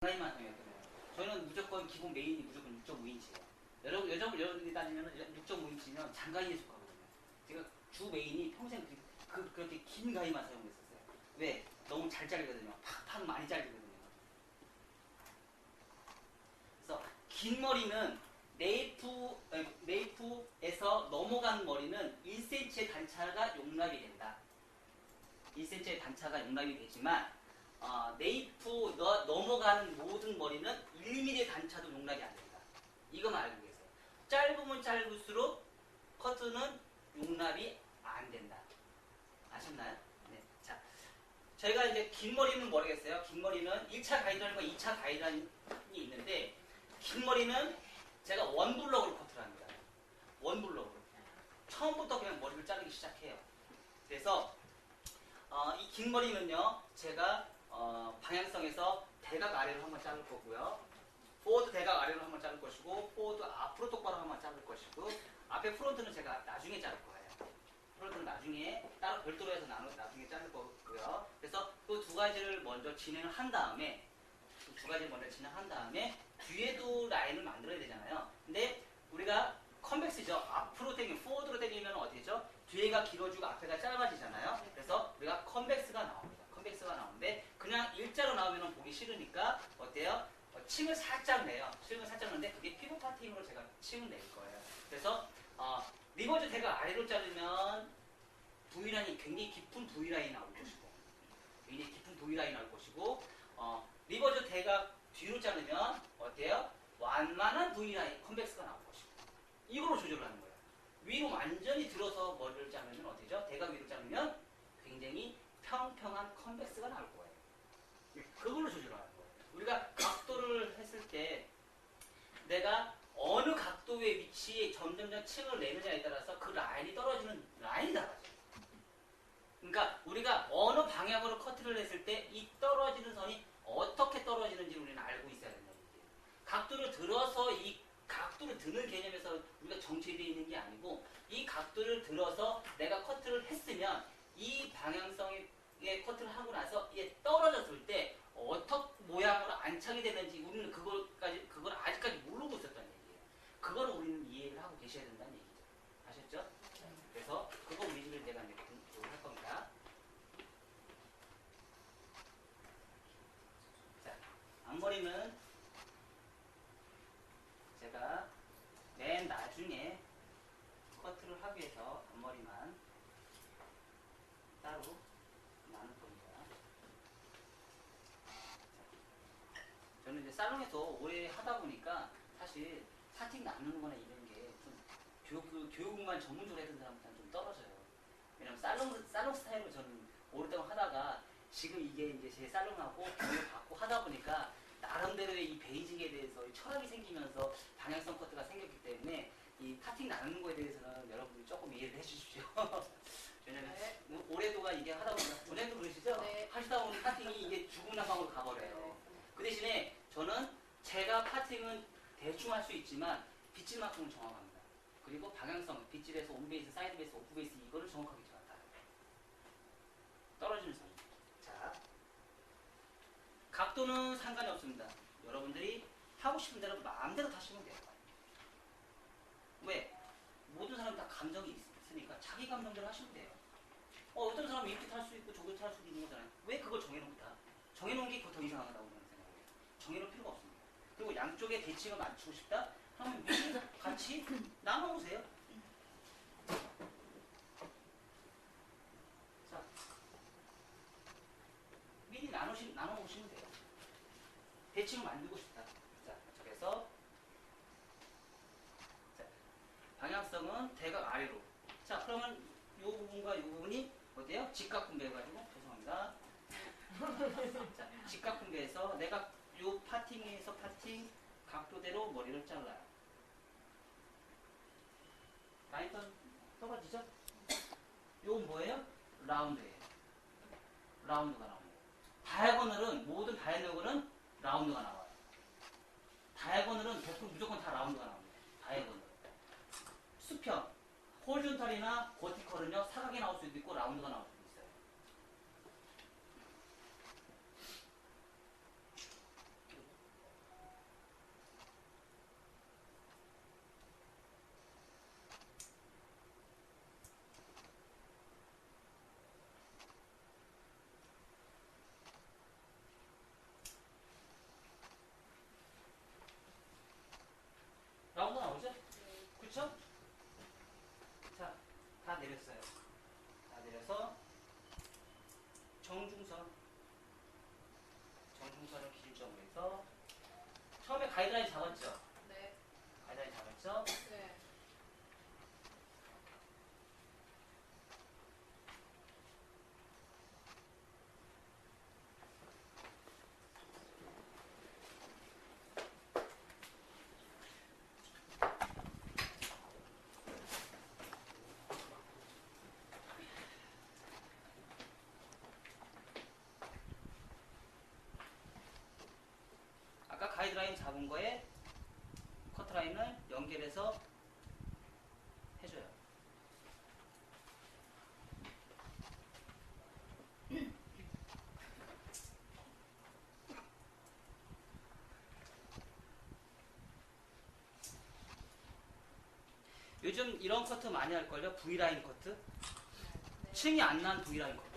가이만 정했거든요. 저희는 무조건 기본 메인이 무조건 6.5인치예요. 여러분, 여러분, 여러분들이 따지면 6.5인치면 장가위에 속하거든요. 제가 주 메인이 평생 그, 그, 그렇게 긴 가위만 사용했었어요. 왜? 너무 잘 잘리거든요. 팍팍 많이 잘리거든요. 그래서 긴 머리는 네이프, 네이프에서 넘어간 머리는 1cm의 단차가 용납이 된다. 1cm의 단차가 용납이 되지만 어, 네이프 너, 넘어가는 모든 머리는 1mm의 단차도 용납이 안 된다. 이거만 알고 계세요. 짧으면 짧을수록 커트는 용납이 안 된다. 아셨나요? 네. 자, 저희가 이제 긴 머리는 모르겠어요. 긴 머리는 1차 가이드라인과 2차 가이드라인이 있는데 긴 머리는 제가 원블럭으로 커트를 합니다. 원블럭으로. 처음부터 그냥 머리를 자르기 시작해요. 그래서 어, 이긴 머리는요, 제가 어, 방향성에서 대각 아래로 한번 자를 거고요. 포워드 대각 아래로 한번 자를 것이고, 포워드 앞으로 똑바로 한번 자를 것이고, 앞에 프론트는 제가 나중에 자를 거예요. 프론트는 나중에 따로 별도로 해서 나눠 나중에 자를 거고요. 그래서 그 두 가지를 먼저 진행을 한 다음에 그두 가지를 먼저 진행한 다음에 뒤에도 라인을 만들어야 되잖아요. 근데 우리가 컨벡스죠. 앞으로 당기면 포워드로 당기면 어디죠? 뒤에가 길어지고 앞에가 짧아지잖아요. 그래서 우리가 컨벡스가 나옵니다. 컨벡스가 나오는데 그냥 일자로 나오면 보기 싫으니까 어때요? 어, 층을 살짝 내요. 층을 살짝 내는데 그게 피부 파팅으로 제가 층을 낼 거예요. 그래서 어, 리버즈 대가 아래로 자르면 V라인이 굉장히 깊은 V라인이 나올 것이고 굉장히 깊은 V라인이 나올 것이고 어, 리버즈 대가 뒤로 자르면 어때요? 완만한 V라인 컨벡스가 나올 것이고 이걸로 조절을 하는 거예요. 위로 완전히 들어서 머리를 자르면 어디죠? 대가 위로 자르면 굉장히 평평한 컨벡스가 나올 거예요. 그걸로 조절하는 거예요. 우리가 각도를 했을 때 내가 어느 각도의 위치에 점점점 층을 내느냐에 따라서 그 라인이 떨어지는 라인이 달라져요. 그러니까 우리가 어느 방향으로 커트를 했을 때 이 떨어지는 선이 어떻게 떨어지는지 우리는 알고 있어야 된다는 얘기예요. 각도를 들어서 이 각도를 드는 개념에서 우리가 정체되어 있는 게 아니고 이 각도를 들어서 내가 커트를 했으면 이 방향성의 커트를 하고 나서 이게 떨어졌을 때 어떻게 모양으로 안착이 되는지 우리는 그걸까지 그걸 아직까지 모르고 있었다는 얘기예요. 그걸 우리는 이해를 하고 계셔야 된다는 얘기죠. 아셨죠? 그래서 그거 위주로 내가 이제 공부를 할 겁니다. 자, 앞머리는 제가 맨 나중에 커트를 하기 위해서 앞머리만 따로 나눌 겁니다. 자, 저는 이제 살롱에서 오래 하다 보니까 사실 사팅 나누는 거나 이런 게좀 교육, 그 교육만 전문적으로 했던 사람한테는 좀 떨어져요. 왜냐면 살롱, 살롱 스타일로 저는 오랫동안 하다가 지금 이게 이제 제 살롱하고 교육 받고 하다 보니까 나름대로의 이 베이징에 대해서 이 철학이 생기면서 방향성 커트가 생겼기 때문에 이 카팅 나누는 거에 대해서는 여러분들이 조금 이해를 해주십시오. 왜냐면 네. 뭐 오랫동안 이게 하다 보면 원래도 그러시죠? 네. 하시다 보면 카팅이 이게 죽은 나방으로 가버려요. 그 대신에 저는 제가 파팅은 대충 할 수 있지만 빗질 만큼은 정확합니다. 그리고 방향성, 빗질에서 온 베이스, 사이드 베이스, 오프 베이스 이거를 정확하게 제가 다 알아요. 떨어지는 선이. 자, 각도는 상관이 없습니다. 여러분들이 하고 싶은 대로 마음대로 타시면 돼요. 왜? 모든 사람 다 감정이 있- 있으니까 자기 감정대로 하시면 돼요. 어, 어떤 사람은 이렇게 탈 수 있고 저렇게 탈 수도 있는 거잖아요. 왜 그걸 정해놓고 타? 정해놓은 게 더 이상하다고 저는 생각해요. 정해놓을 필요가 없습니다. 그리고 양쪽에 대칭을 맞추고 싶다? 미리 같이 나눠보세요. 자, 미리 나누시, 나눠보시면 돼요. 대칭을 만들고 싶다. 자, 그래서 자, 방향성은 대각 아래로. 자, 그러면 이 부분과 이 부분이 어때요? 직각 죄송합니다. 자, 직각 분배해서 내가 요 파팅에서 파팅 각도대로 머리를 잘라요. 떨- 떨어지죠? 요건 뭐예요? 라운드예요. 라운드가 나옵니다. 다이아고널은 모든 다이아고널은 라운드가 나와요. 다이아고널은 100% 무조건 다 라운드가 나옵니다. 다이아고널. 수평, 홀존탈이나 버티컬은요 사각이 나올 수도 있고 라운드가 있 됐죠? 자, 다 내렸어요. 다 내려서 정중선 정중선을 기준점으로 해서 처음에 가이드라인 잡았죠? 네. 가이드라인 잡았죠? 가이드라인 잡은 거에 커트라인을 연결해서 해줘요. 요즘 이런 커트 많이 할걸요? V라인 커트? 네. 층이 안 난 V라인 커트.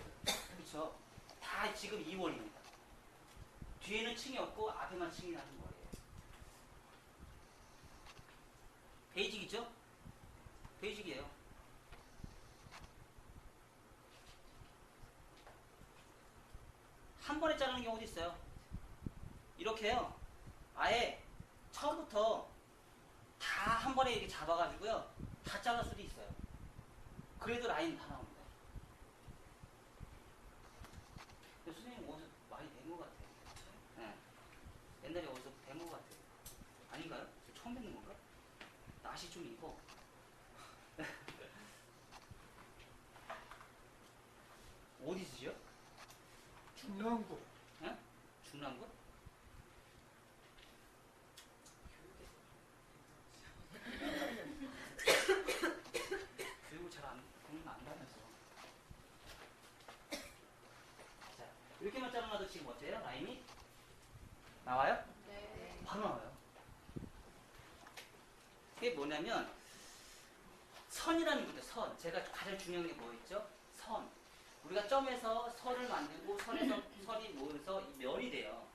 그렇죠? 다 지금 2원입니다. 뒤에는 층이 없고 앞에만 층이 나는 거예요. 베이직이죠? 베이직이에요. 한 번에 자르는 경우도 있어요. 이렇게요. 아예 처음부터 다 한 번에 이렇게 잡아가지고요. 다 잘라 수도 있어요. 그래도 라인 다 나옵니다. 근데 선생님 어디서 많이 뵌 것 같아요. 네. 옛날에 어디서 뵌 것 같아요. 아닌가요? 저 처음 뵙는 건가? 낯이 좀 익어. 어디서요? 중랑구 중랑구? 교육을 잘안 공부 안 다녀서. 자, 이렇게만 잘라놔도 지금 어때요? 라인이 나와요? 네. 바로 나와요. 그게 뭐냐면 선이라는 건데 선. 제가 가장 중요한 게 뭐였죠? 선. 우리가 점에서 선을 만들고 선에서 선이 모여서 이 면이 돼요.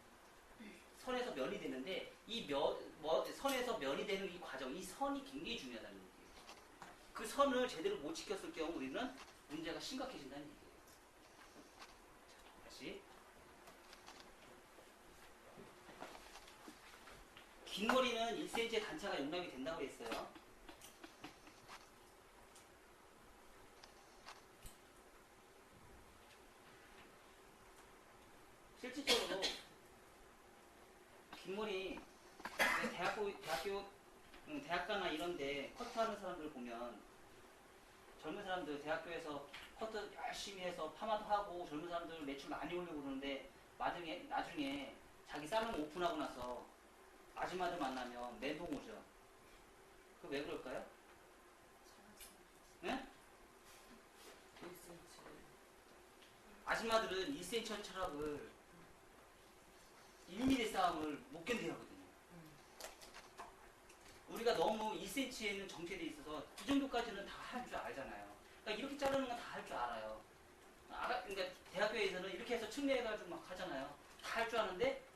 선에서 면이 되는데 이 면, 뭐, 선에서 면이 되는 이 과정, 이 선이 굉장히 중요하다는 얘기예요. 그 선을 제대로 못 지켰을 경우 우리는 문제가 심각해진다는 얘기예요. 자, 다시. 긴 머리는 1cm의 단차가 용납이 된다고 했어요. 실질적으로 긴 머리 대학교 대학교 음, 대학가나 이런데 커트하는 사람들 보면 젊은 사람들 대학교에서 커트 열심히 해서 파마도 하고 젊은 사람들 매출 많이 올리고 그러는데 나중에 나중에 자기 살롱 오픈하고 나서 아줌마들 만나면 멘붕 오죠. 그 왜 그럴까요? 네? 아줌마들은 1cm 철학을 1mm 싸움을 못 견뎌 하거든요. 우리가 너무 2cm에는 정체돼 있어서 이 정도까지는 다 할 줄 알잖아요. 그러니까 이렇게 자르는 건 다 할 줄 알아요. 알아, 그러니까 대학교에서는 이렇게 해서 측례해가지고 막 하잖아요. 다 할 줄 아는데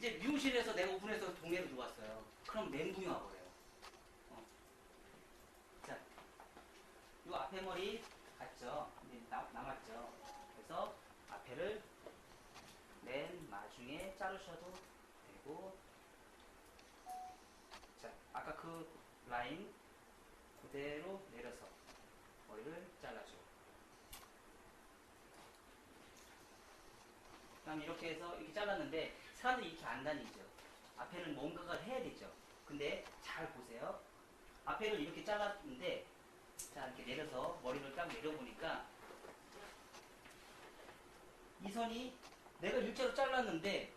이제 미용실에서 내가 오픈해서 동네로 들어왔어요. 그럼 멘붕이 와버려요. 어. 자, 요 앞에 머리 갔죠? 이제 남, 남았죠? 그래서 앞에를 맨 마중에 자르셔도 되고 자, 아까 그 라인 그대로 내려서 머리를 잘라줘. 그다음 이렇게 해서 이렇게 잘랐는데 사람들이 이렇게 안 다니죠. 앞에는 뭔가를 해야 되죠. 근데 잘 보세요. 앞에를 이렇게 잘랐는데 자 이렇게 내려서 머리를 딱 내려보니까 이 선이 내가 일자로 잘랐는데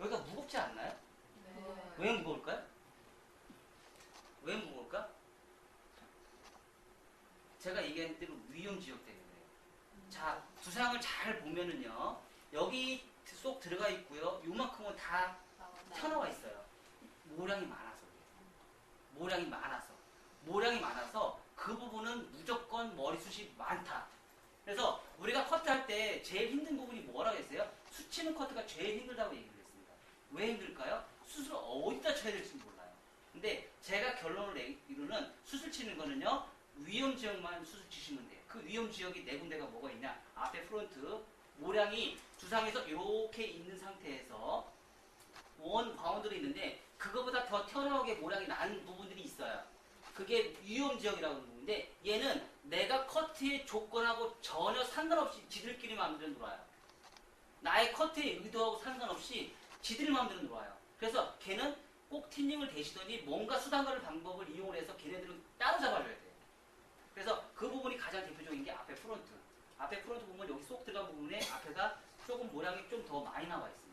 여기가 무겁지 않나요? 네. 왜 무거울까요? 왜 무거울까? 제가 얘기한 대로 위험 지역 때문에요. 자, 두상을 잘 보면은요, 여기 쏙 들어가 있고요, 요만큼은 다 튀어나와 있어요. 모량이 많아서. 모량이 많아서. 모량이 많아서 그 부분은 무조건 머리숱이 많다. 그래서 우리가 커트할 때 제일 힘든 부분이 뭐라고 했어요? 수치는 커트가 제일 힘들다고 얘기를 했습니다. 왜 힘들까요? 수술을 어디다 쳐야 될지 몰라요. 근데 제가 결론을 내기로는 수술 치는 거는요, 위험 지역만 수술 치시면 돼요. 그 위험 지역이 네 군데가 뭐가 있냐? 앞에 프론트, 모량이 두상에서 이렇게 있는 상태에서 원 바운드로 있는데 그거보다 더 튀어나오게 모량이 난 부분들이 있어요. 그게 위험 지역이라고 건데 얘는 내가 커트의 조건하고 전혀 상관없이 지들끼리 마음대로 놀아요. 나의 커트의 의도하고 상관없이 지들 마음대로 놀아요. 그래서 걔는 꼭 틴닝을 대시더니 뭔가 수단과를 방법을 이용을 해서 걔네들은 따로 잡아줘야 돼요. 그래서 그 부분이 가장 대표적인 게 앞에 프론트. 앞에 프론트 보면 여기 쏙 들어간 부분에 앞에가 조금 모양이 좀 더 많이 나와 있습니다.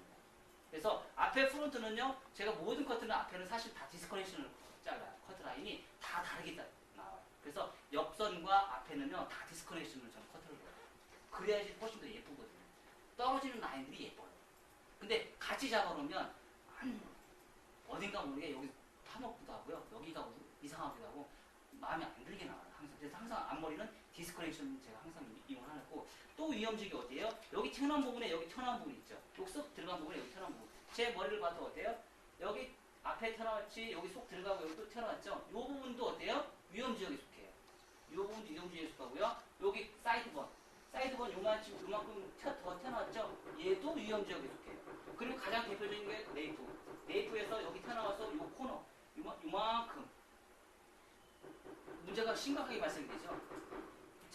그래서 앞에 프론트는요, 제가 모든 커트는 앞에는 사실 다 디스커넥션을 잘라요. 커트 라인이 다 다르게 다 나와요. 그래서 옆선과 앞에는요, 다 디스커넥션을 저는 커트를 해요. 그래야지 훨씬 더 예쁘거든요. 떨어지는 라인들이 예뻐요. 근데 같이 잡아놓으면 한 어딘가 모르게 여기 파먹기도 하고요. 여기가 우- 이상하기도 하고 마음에 안 들게 나와요. 항상. 그래서 항상 앞머리는 디스커넥션 제가 항상 이용을 하고 또 위험지기 어디예요? 여기 튀어나온 부분에 여기 튀어나온 부분 있죠. 쏙 들어간 부분에 여기 튀어나온 부분. 제 머리를 봐도 어때요? 여기 앞에 튀어나왔지 여기 속 들어가고 여기 또 튀어나왔죠. 이 부분도 어때요? 위험지역에 속해요. 이 부분도 위험지역에 속하고요. 여기 사이드번. 사이드번 요만큼 요만큼 더 튀어나왔죠. 얘도 위험지역에 속해요. 그리고 가장 대표적인 게 네이프. 네이프에서 여기 튀어나와서 요 코너 요만, 요만큼 문제가 심각하게 발생되죠.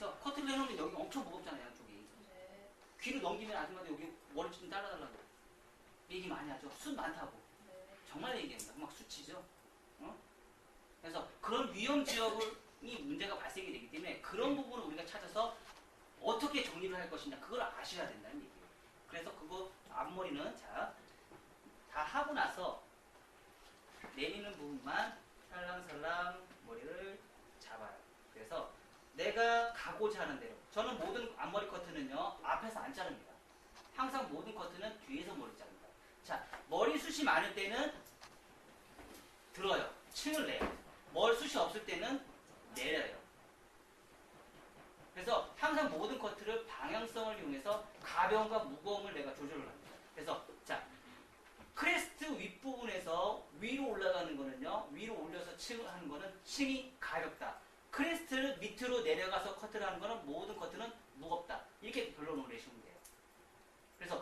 그쵸? 커트를 해놓으면 여기 엄청 무겁잖아요, 양쪽이. 네. 귀를 넘기면 아줌마도 여기 머리 좀 잘라달라고. 얘기 많이 하죠. 수 많다고. 네. 정말 얘기합니다. 막 수치죠. 어? 그래서 그런 위험 지역이 문제가 발생이 되기 때문에 그런 부분을 우리가 찾아서 어떻게 정리를 할 것이냐 그걸 아셔야 된다는 얘기예요. 그래서 그거 앞머리는 자 다 하고 나서 내리는 부분만 살랑살랑 머리를 잡아요. 그래서 내가 가고자 하는 대로 저는 모든 앞머리 커트는요 앞에서 안 자릅니다. 항상 모든 커트는 뒤에서 머리 자릅니다. 자 머리숱이 많을 때는 들어요. 층을 내요. 머리숱이 없을 때는 내려요. 그래서 항상 모든 커트를 방향성을 이용해서 가벼움과 무거움을 내가 조절을 합니다. 그래서 자 크레스트 윗부분에서 위로 올라가는 거는요. 위로 올려서 층을 하는 거는 층이 가볍다. 크레스트를 밑으로 내려가서 커트를 하는 거는 모든 커트는 무겁다. 이렇게 결론을 내시면 돼요. 그래서